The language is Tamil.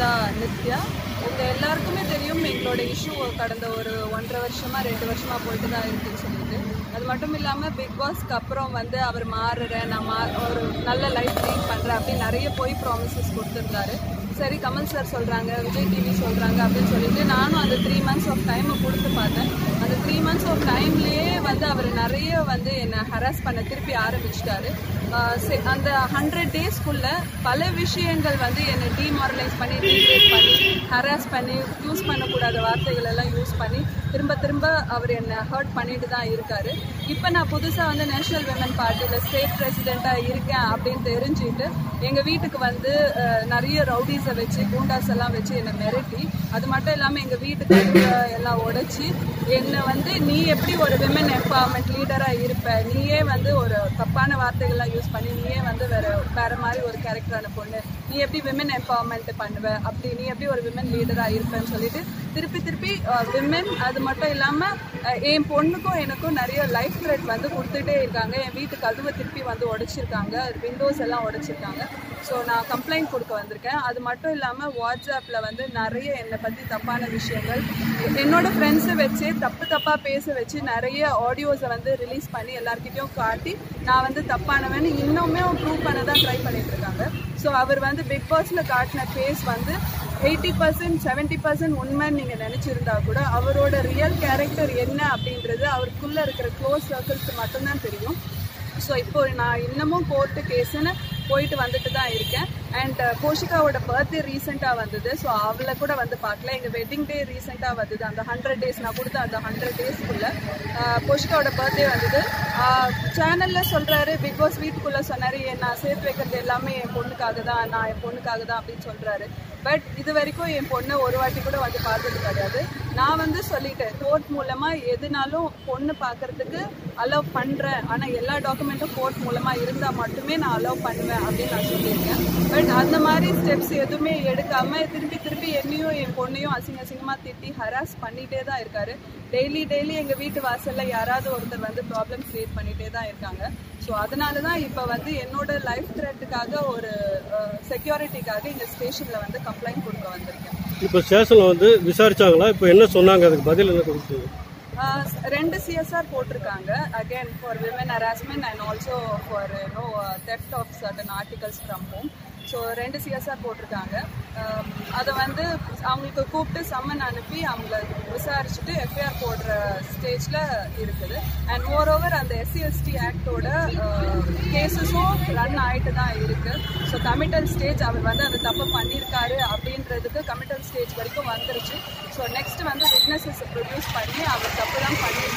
கீதா நித்யா. உங்க எல்லாருக்குமே தெரியும் எங்களோட இஷ்யூ கடந்த ஒரு ஒன்றரை வருஷமா ரெண்டு வருஷமா போயிட்டு தான் இருக்குன்னு சொல்லிட்டு. அது மட்டும் இல்லாம பிக் பாஸ்க்கு அப்புறம் வந்து அவர் மாறுறேன் நான் மா ஒரு நல்ல லைஃப் லீட் பண்றேன் அப்படின்னு நிறைய போய் ப்ராமிசஸ் கொடுத்துருந்தாரு. சரி கமல் சார் சொல்றாங்க விஜய் டிவி சொல்றாங்க அப்படின்னு சொல்லிட்டு நானும் அந்த த்ரீ மந்த்ஸ் ஆஃப் டைமை கொடுத்து பார்த்தேன். த்ரீ மந்த்ஸ் ஆஃப் டைம்லேயே வந்து அவர் நிறைய வந்து என்னை ஹராஸ் பண்ண திருப்பி ஆரம்பிச்சிட்டாரு. சே- அந்த ஹண்ட்ரட் டேஸ்க்குள்ள பல விஷயங்கள் வந்து என்னை டிமாரலைஸ் பண்ணி டிகிரேட் பண்ணி ஹராஸ் பண்ணி யூஸ் பண்ணக்கூடாத வார்த்தைகள் எல்லாம் யூஸ் பண்ணி திரும்ப திரும்ப அவர் என்னை ஹர்ட் பண்ணிட்டு தான் இருக்காரு. இப்போ நான் புதுசாக வந்து நேஷனல் விமன் பார்ட்டியில் ஸ்டேட் பிரசிடெண்ட்டாக இருக்கேன் அப்படின்னு தெரிஞ்சுட்டு எங்கள் வீட்டுக்கு வந்து நிறைய ரவுடிஸை வச்சு கூண்டாஸ் எல்லாம் வச்சு என்னை மிரட்டி அது மட்டும் இல்லாமல் எங்கள் வீட்டுக்கு எல்லாம் உடைச்சி என்னை வந்து வந்து நீ எப்படி ஒரு விமன் எம்பவர்மெண்ட் லீடராக இருப்ப? நீயே வந்து ஒரு தப்பான வார்த்தைகள்லாம் யூஸ் பண்ணி நீயே வந்து வேற வேற மாதிரி ஒரு கேரக்டரான பொண்ணு. நீ எப்படி விமன் எம்பவர்மெண்ட் பண்ணுவ? அப்படி நீ எப்படி ஒரு விமன் லீடராக இருப்பேன்னு சொல்லிட்டு திருப்பி திருப்பி விமன் அது மட்டும் இல்லாமல் என் பொண்ணுக்கும் எனக்கும் நிறைய லைஃப் த்ரெட் வந்து கொடுத்துட்டே இருக்காங்க. என் வீட்டு கதவை திருப்பி வந்து உடைச்சிருக்காங்க. விண்டோஸ் எல்லாம் உடைச்சிருக்காங்க. ஸோ நான் கம்ப்ளைண்ட் கொடுக்க வந்திருக்கேன். அது மட்டும் இல்லாமல் வாட்ஸ்அப்பில் வந்து நிறைய என்னை பற்றி தப்பான விஷயங்கள் என்னோட ஃப்ரெண்ட்ஸை வச்சு தப்பு தப்பாக பேச வச்சு நிறைய ஆடியோஸை வந்து ரிலீஸ் பண்ணி எல்லாருக்கிட்டையும் காட்டி நான் வந்து தப்பானவன்னு இன்னுமே ப்ரூவ் பண்ண தான் ட்ரை பண்ணிட்டு இருக்காங்க ஸோ அவர் வந்து பிக் பாஸில் காட்டின ஃபேஸ் வந்து எயிட்டி பர்சன்ட் செவன்ட்டி பர்சன்ட் உண்மைன்னு நீங்கள் நினச்சிருந்தா கூட அவரோட ரியல் கேரக்டர் என்ன அப்படின்றது அவருக்குள்ளே இருக்கிற க்ளோஸ் சர்க்கிள்ஸ்க்கு மட்டும்தான் தெரியும். ஸோ இப்போ நான் இன்னமும் கோர்ட்டு கேஸுன்னு போயிட்டு வந்துட்டு தான் இருக்கேன். அண்ட் uh, கோஷிகாவோட பர்த்டே ரீசெண்டாக வந்தது. ஸோ அவளை கூட வந்து பார்க்கல. எங்கள் வெட்டிங் டே ரீசெண்டாக வந்தது. அந்த ஹண்ட்ரட் டேஸ் நான் கொடுத்த அந்த ஹண்ட்ரட் டேஸ்க்குள்ளே uh, கோஷிகாவோட பர்த்டே வந்தது. Uh, சேனலில் சொல்கிறாரு பிக் பாஸ் வீட்டுக்குள்ளே சொன்னார் நான் சேர்த்து வைக்கிறது எல்லாமே என் பொண்ணுக்காக தான் நான் என் பொண்ணுக்காக தான் அப்படின்னு சொல்கிறாரு பட் இது வரைக்கும் என் பொண்ணை ஒரு வாட்டி கூட வந்து பார்த்தது கிடையாது. நான் வந்து சொல்லிட்டேன் கோர்ட் மூலமாக எதுனாலும் பொண்ணு பார்க்கறதுக்கு அலோவ் பண்ணுறேன் ஆனால் எல்லா டாக்குமெண்ட்டும் கோர்ட் மூலமாக இருந்தால் மட்டுமே நான் அலோவ் பண்ணுவேன். அப்படின்னு நான் சொல்லியிருக்கேன். பட் அந்த மாதிரி ஸ்டெப்ஸ் எதுவுமே எடுக்காம திருப்பி திருப்பி என்னையும் என் பொண்ணையும் அசிங்க அசிங்கமாக திட்டி ஹராஸ் பண்ணிட்டே தான் இருக்காரு. டெய்லி டெய்லி எங்கள் வீட்டு வாசலில் யாராவது ஒருத்தர் வந்து ப்ராப்ளம் கிரியேட் பண்ணிட்டே தான் இருக்காங்க. ஸோ அதனால தான் இப்போ வந்து என்னோட லைஃப் த்ரெட்டுக்காக ஒரு செக்யூரிட்டிக்காக இந்த ஸ்டேஷனில் வந்து கம்ப்ளைண்ட் கொடுக்க வந்திருக்கேன். இப்போ ஸ்டேஷனில் வந்து விசாரிச்சாங்களா? இப்போ என்ன சொன்னாங்க? அதுக்கு பதில் என்ன கொடுத்தீங்க? ரெண்டு சிஎஸ்ஆர் போட்டிருக்காங்க. Again for women harassment and also for you know theft of certain articles from home so ரெண்டு சிஎஸ்ஆர் போட்டிருக்காங்க. Um, அதை வந்து அவங்களுக்கு கூப்பிட்டு சம்மன் அனுப்பி அவங்கள விசாரிச்சுட்டு எஃப்ஐஆர் போடுற ஸ்டேஜில் இருக்குது. அண்ட் மோர் ஓவர் அந்த எஸ்சிஎஸ்டி ஆக்டோட கேசஸும் ரன் ஆகிட்டு தான் இருக்குது ஸோ கமிட்டல் ஸ்டேஜ் அவர் வந்து அந்த தப்பு பண்ணியிருக்காரு அப்படின்றதுக்கு கமிட்டல் ஸ்டேஜ் வரைக்கும் வந்துருச்சு. ஸோ நெக்ஸ்ட் வந்து விட்னஸஸ் ப்ரொடியூஸ் பண்ணி அவர் தப்பு தான் பண்ணி